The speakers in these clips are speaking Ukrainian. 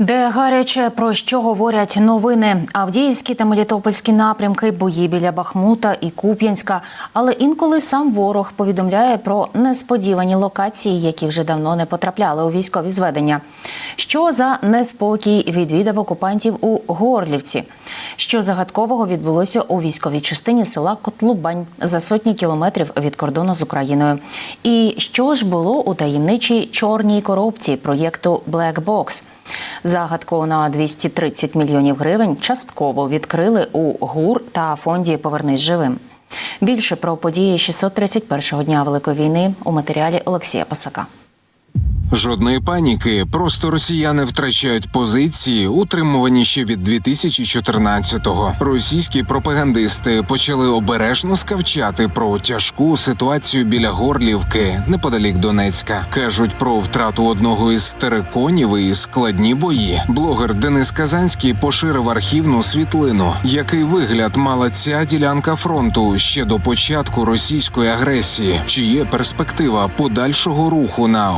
Де гаряче про що говорять новини? Авдіївські та Мелітопольські напрямки, бої біля Бахмута і Куп'янська. Але інколи сам ворог повідомляє про несподівані локації, які вже давно не потрапляли у військові зведення. Що за неспокій відвідав окупантів у Горлівці? Що загадкового відбулося у військовій частині села Котлубань за сотні кілометрів від кордону з Україною? І що ж було у таємничій чорній коробці проєкту Black Box? Загадку на 230 мільйонів гривень частково відкрили у ГУР та фонді Повернись живим. Більше про події 631-го дня Великої війни у матеріалі Олексія Пасака. Жодної паніки, просто росіяни втрачають позиції, утримувані ще від 2014-го. Російські пропагандисти почали обережно скавчати про тяжку ситуацію біля Горлівки, неподалік Донецька. кажуть про втрату одного із териконів і складні бої. Блогер Денис Казанський поширив архівну світлину, який вигляд мала ця ділянка фронту ще до початку російської агресії. Чи є перспектива подальшого руху на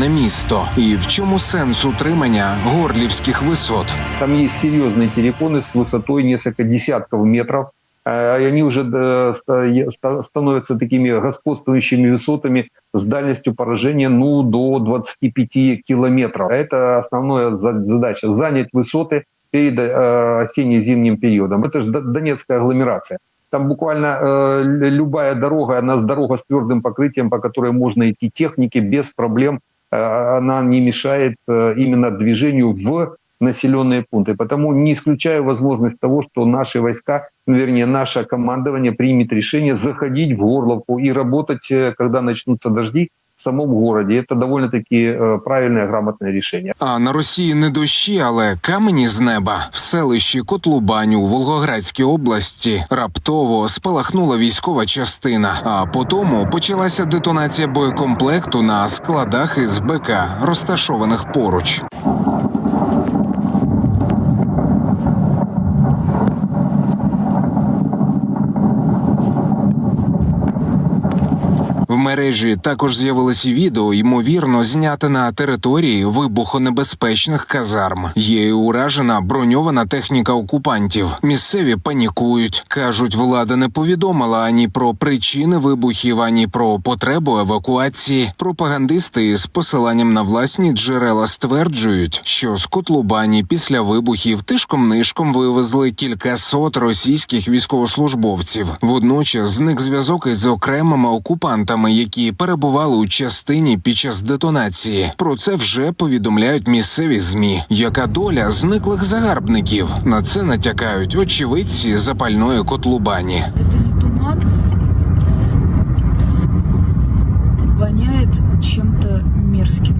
окуповане місто? І в чому сенс утримання горлівських висот? Там есть серьезные терриконы с высотой несколько десятков метров. Э, И они уже э, ста- е- ста- становятся такими господствующими высотами с дальностью поражения ну, до 25 километров. Это основная за- задача – занять высоты перед э, осенне-зимним периодом. Это же Д- Донецкая агломерация. Там буквально э, л- любая дорога, она с дорога с твердым покрытием, по которой можно идти технике без проблем, э, она не мешает э, именно движению в населенные пункты. Потому не исключаю возможность того, что наши войска, ну, вернее, наше командование примет решение заходить в Горловку и работать, э, когда начнутся дожди, в самом городе. Это довольно-таки э, правильное, грамотное решение. А на Росії не дощі, але камені з неба в селищі Котлубаню у Волгоградській області раптово спалахнула військова частина. А потому почалася детонація боєкомплекту на складах із БК, розташованих поруч. Мережі також з'явилося відео, ймовірно, зняте на території вибухонебезпечних казарм. Є уражена броньована техніка окупантів. Місцеві панікують. кажуть, влада не повідомила ані про причини вибухів, ані про потребу евакуації. Пропагандисти з посиланням на власні джерела стверджують, що з Котлубані після вибухів тишком нишком вивезли кількасот російських військовослужбовців. Водночас зник зв'язок із окремими окупантами, які перебували у частині під час детонації. Про це вже повідомляють місцеві змі. Яка доля зниклих загарбників? На це натякають очевидці запальної котлубані. Туман. Воняет чем-то мерзким.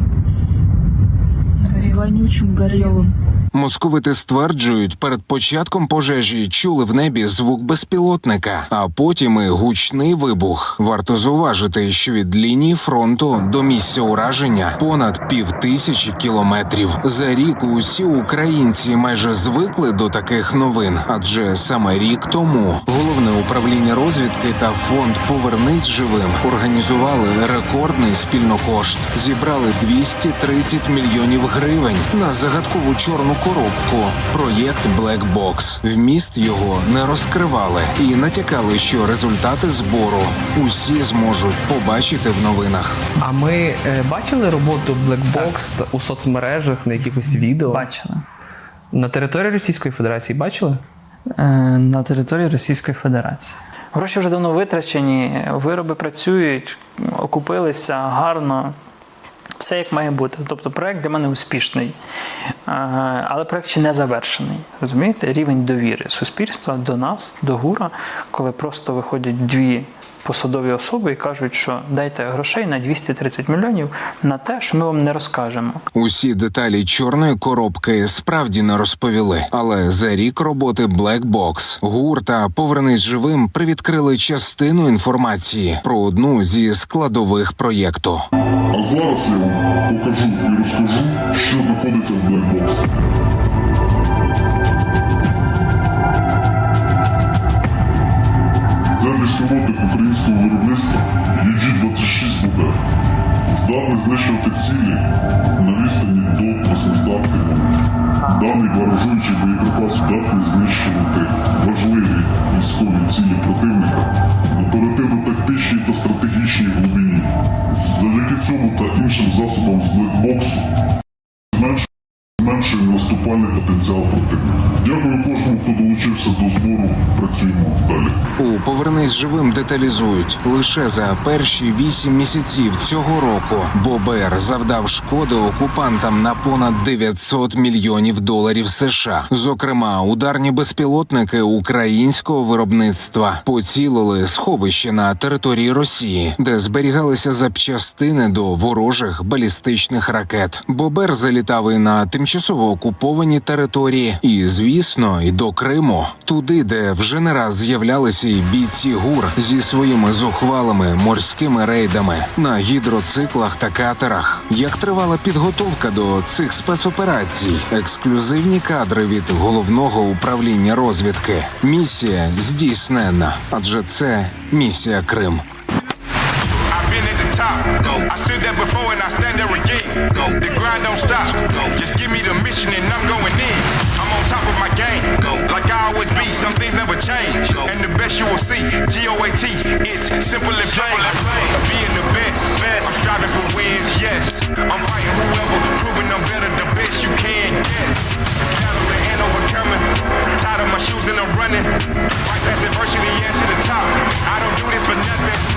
Вонючим, горелым. Московити стверджують, перед початком пожежі чули в небі звук безпілотника, а потім і гучний вибух. Варто зауважити, що від лінії фронту до місця ураження понад півтисячі кілометрів. За рік усі українці майже звикли до таких новин, адже саме рік тому головне управління розвідки та фонд Повернись живим організували рекордний спільнокошт. Зібрали 230 мільйонів гривень на загадкову чорну коробку. Проєкт Black Box. Вміст його не розкривали і натякали, що результати збору усі зможуть побачити в новинах. А ми е, бачили роботу Blackbox у соцмережах на якихось відео Бачили. на території Російської Федерації бачили? Е, на території Російської Федерації. Гроші вже давно витрачені, вироби працюють, окупилися гарно. Все як має бути. Тобто проект для мене успішний, Е, але проект ще не завершений. Розумієте? Рівень довіри суспільства до нас, до ГУРа, коли просто виходять дві посадові особи і кажуть, що дайте грошей на 230 мільйонів на те, що ми вам не розкажемо. Усі деталі чорної коробки справді не розповіли, але за рік роботи Black Box ГУР та Повернись живим привідкрили частину інформації про одну зі складових проєкту. А зараз я вам покажу і розкажу, що знаходиться в Black Box. Здатний цілі на відстані до 800 км. Даний баражуючий боєприпас здатний знищувати важливі військові цілі противника в оперативно-тактичній та стратегічній глибині. Завдяки цьому та іншим засобам з блекбоксу зменшує наступальний потенціал противника. Дякую кожному, хто долучився до збору. У повернись живим деталізують лише за перші вісім місяців цього року. Бобер завдав шкоди окупантам на понад 900 мільйонів доларів США. Зокрема, ударні безпілотники українського виробництва поцілили сховище на території Росії, де зберігалися запчастини до ворожих балістичних ракет. Бобер залітав і на тимчасово окуповані території, і звісно, і до Криму, туди, де вже не раз з'являлися і бійці гур зі своїми зухвалими морськими рейдами на гідроциклах та катерах. Як тривала підготовка до цих спецоперацій, ексклюзивні кадри від головного управління розвідки. Місія здійснена, адже це місія Крим. I stood there before and I stand there again. The grind don't stop. Best. G-O-A-T. It's simple and plain. Being the best. I'm striving for wins, yes. I'm fighting whoever. Proving I'm better the best you can get. Battle the end overcoming. Tied up my shoes and I'm running. Past adversity and to the top. I don't do this for nothing.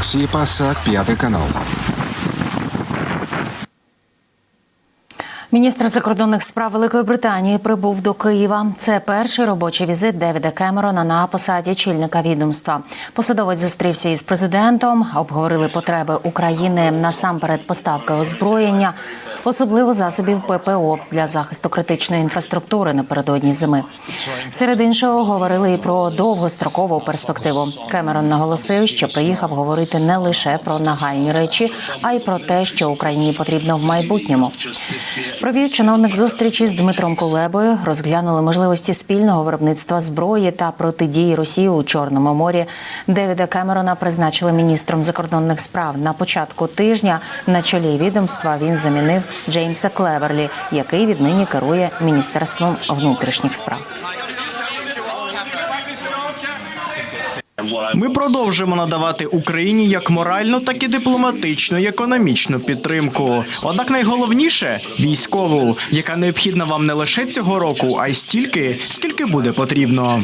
Олексій Пасак, п'ятий канал. Міністр закордонних справ Великої Британії прибув до Києва. Це перший робочий візит Девіда Кемерона на посаді чільника відомства. Посадовець зустрівся із президентом, обговорили потреби України насамперед поставки озброєння, особливо засобів ППО для захисту критичної інфраструктури напередодні зими. Серед іншого говорили і про довгострокову перспективу. Кемерон наголосив, що приїхав говорити не лише про нагальні речі, а й про те, що Україні потрібно в майбутньому. Провів чиновник зустрічі з Дмитром Кулебою, розглянули можливості спільного виробництва зброї та протидії Росії у Чорному морі. Девіда Кемерона призначили міністром закордонних справ на початку тижня. На чолі відомства він замінив Джеймса Клеверлі, який віднині керує міністерством внутрішніх справ. Ми продовжуємо надавати Україні як моральну, так і дипломатичну і економічну підтримку. Однак найголовніше військову, яка необхідна вам не лише цього року, а й стільки, скільки буде потрібно.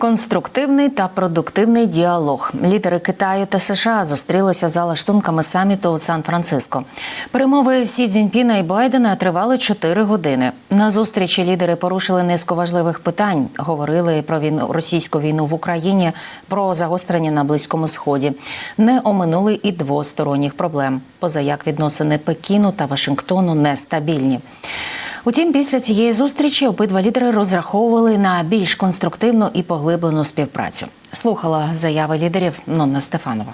Конструктивний та продуктивний діалог. Лідери Китаю та США зустрілися за лаштунками саміту у Сан-Франциско. Перемови Сі Цзіньпіна і Байдена тривали 4 години. На зустрічі лідери порушили низку важливих питань. Говорили про війну російську війну в Україні, про загострення на близькому сході. Не оминули і двосторонніх проблем. Поза як відносини Пекіну та Вашингтону нестабільні. Утім, після цієї зустрічі обидва лідери розраховували на більш конструктивну і поглиблену співпрацю. Слухала заяви лідерів Нонна Стефанова.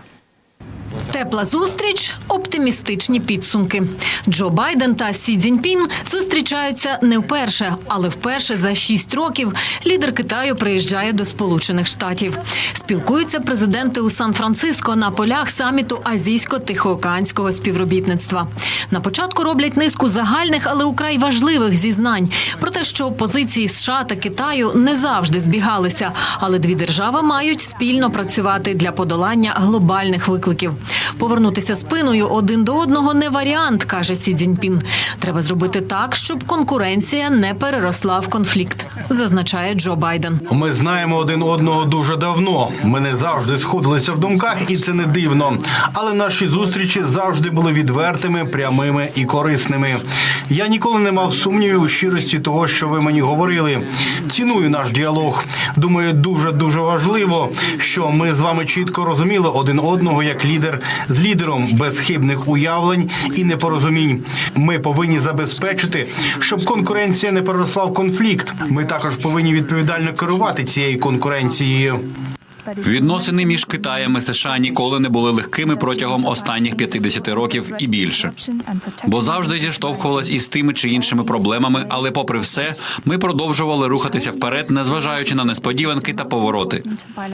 Тепла зустріч, оптимістичні підсумки. Джо Байден та Сі Цзіньпін зустрічаються не вперше, але вперше за шість років лідер Китаю приїжджає до Сполучених Штатів. Спілкуються президенти у Сан-Франциско на полях саміту азійсько-тихоокеанського співробітництва. На початку роблять низку загальних, але украй важливих зізнань про те, що позиції США та Китаю не завжди збігалися, але дві держави мають спільно працювати для подолання глобальних викликів. Повернутися спиною один до одного не варіант, каже Сі Цзіньпін. Треба зробити так, щоб конкуренція не переросла в конфлікт, зазначає Джо Байден. Ми знаємо один одного дуже давно. Ми не завжди сходилися в думках, і це не дивно. Але наші зустрічі завжди були відвертими, прямими і корисними. Я ніколи не мав сумнівів у щирості того, що ви мені говорили. Ціную наш діалог. Думаю, дуже дуже важливо, що ми з вами чітко розуміли один одного як лідер з лідером без хибних уявлень і непорозумінь. Ми повинні забезпечити, щоб конкуренція не переросла в конфлікт. Ми також повинні відповідально керувати цією конкуренцією. Відносини між Китаєм і США ніколи не були легкими протягом останніх 50 років і більше. Бо завжди зіштовхувалась із тими чи іншими проблемами, але попри все, ми продовжували рухатися вперед, незважаючи на несподіванки та повороти.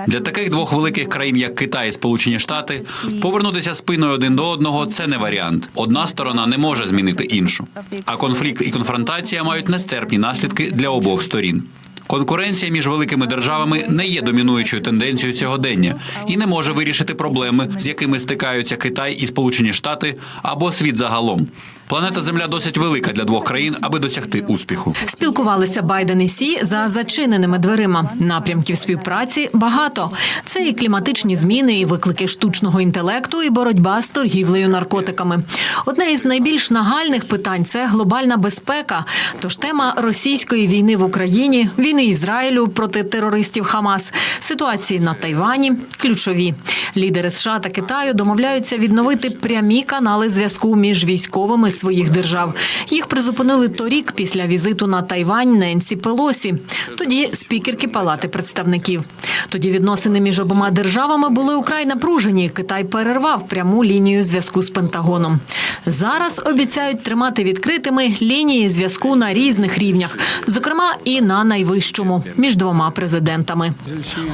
Для таких двох великих країн, як Китай і Сполучені Штати, повернутися спиною один до одного це не варіант. Одна сторона не може змінити іншу. А конфлікт і конфронтація мають нестерпні наслідки для обох сторін. Конкуренція між великими державами не є домінуючою тенденцією сьогодення і не може вирішити проблеми, з якими стикаються Китай і Сполучені Штати або світ загалом. Планета Земля досить велика для двох країн, аби досягти успіху. Спілкувалися Байден і Сі за зачиненими дверима. Напрямків співпраці багато. Це і кліматичні зміни, і виклики штучного інтелекту, і боротьба з торгівлею наркотиками. Одне із найбільш нагальних питань це глобальна безпека. Тож тема російської війни в Україні, війни Ізраїлю проти терористів Хамас, ситуації на Тайвані ключові. Лідери США та Китаю домовляються відновити прямі канали зв'язку між військовими своїх держав. Їх призупинили торік після візиту на Тайвань Ненсі Пелосі, тоді спікерки Палати представників. Тоді відносини між обома державами були украй напружені. Китай перервав пряму лінію зв'язку з Пентагоном. Зараз обіцяють тримати відкритими лінії зв'язку на різних рівнях, зокрема і на найвищому між двома президентами.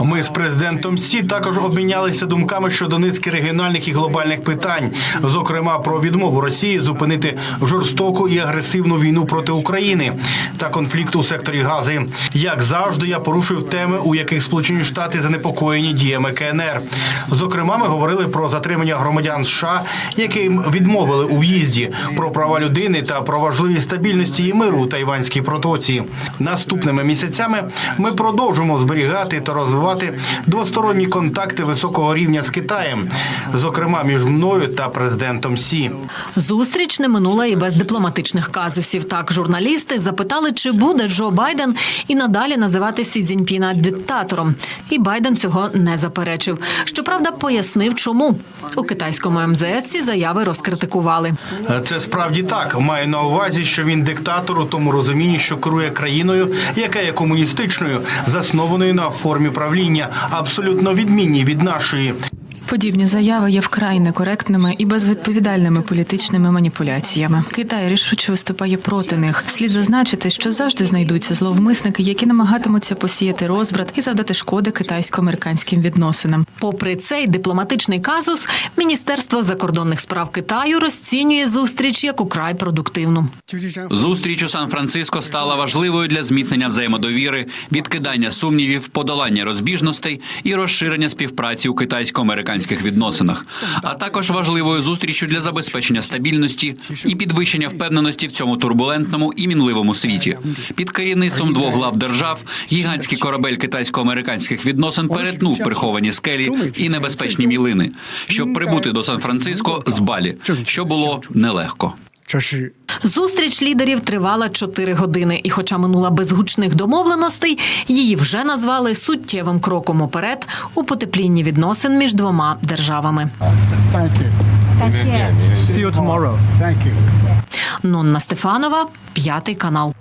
Ми з президентом Сі також обмінялися думками щодо низки регіональних і глобальних питань, зокрема про відмову Росії зупинити жорстоку і агресивну війну проти України та конфлікт у секторі Гази. Як завжди, я порушив теми, у яких Сполучені Штати занепокоєні діями КНР. Зокрема, ми говорили про затримання громадян США, яким відмовили у в'їзді, про права людини та про важливість стабільності і миру у Тайванській протоці. Наступними місяцями ми продовжимо зберігати та розвивати двосторонні контакти високого рівня з Китаєм, зокрема між мною та президентом Сі. Зустріч не минула і без дипломатичних казусів. Так, журналісти запитали, чи буде Джо Байден і надалі називати Сі Цзіньпіна диктатором. І Байден цього не заперечив. Щоправда, пояснив, чому у китайському МЗС ці заяви розкритикували. Це справді так. Маю на увазі, що він диктатор у тому розумінні, що керує країною, яка є комуністичною, заснованою на формі правління, абсолютно відмінній від нашої. Подібні заяви є вкрай некоректними і безвідповідальними політичними маніпуляціями. Китай рішуче виступає проти них. Слід зазначити, що завжди знайдуться зловмисники, які намагатимуться посіяти розбрат і завдати шкоди китайсько-американським відносинам. Попри цей дипломатичний казус, Міністерство закордонних справ Китаю розцінює зустріч як украй продуктивну. Зустріч у Сан-Франциско стала важливою для зміцнення взаємодовіри, відкидання сумнівів, подолання розбіжностей і розширення співпраці у китайсько-американських відносинах, а також важливою зустрічю для забезпечення стабільності і підвищення впевненості в цьому турбулентному і мінливому світі. Під керівництвом двох глав держав гігантський корабель китайсько-американських відносин перетнув приховані скелі і небезпечні мілини, щоб прибути до Сан-Франциско з Балі, що було нелегко. Зустріч лідерів тривала 4 години, і, хоча минула без гучних домовленостей, її вже назвали суттєвим кроком уперед у потеплінні відносин між двома державами. See you tomorrow. Thank you. Нонна Стефанова, п'ятий канал.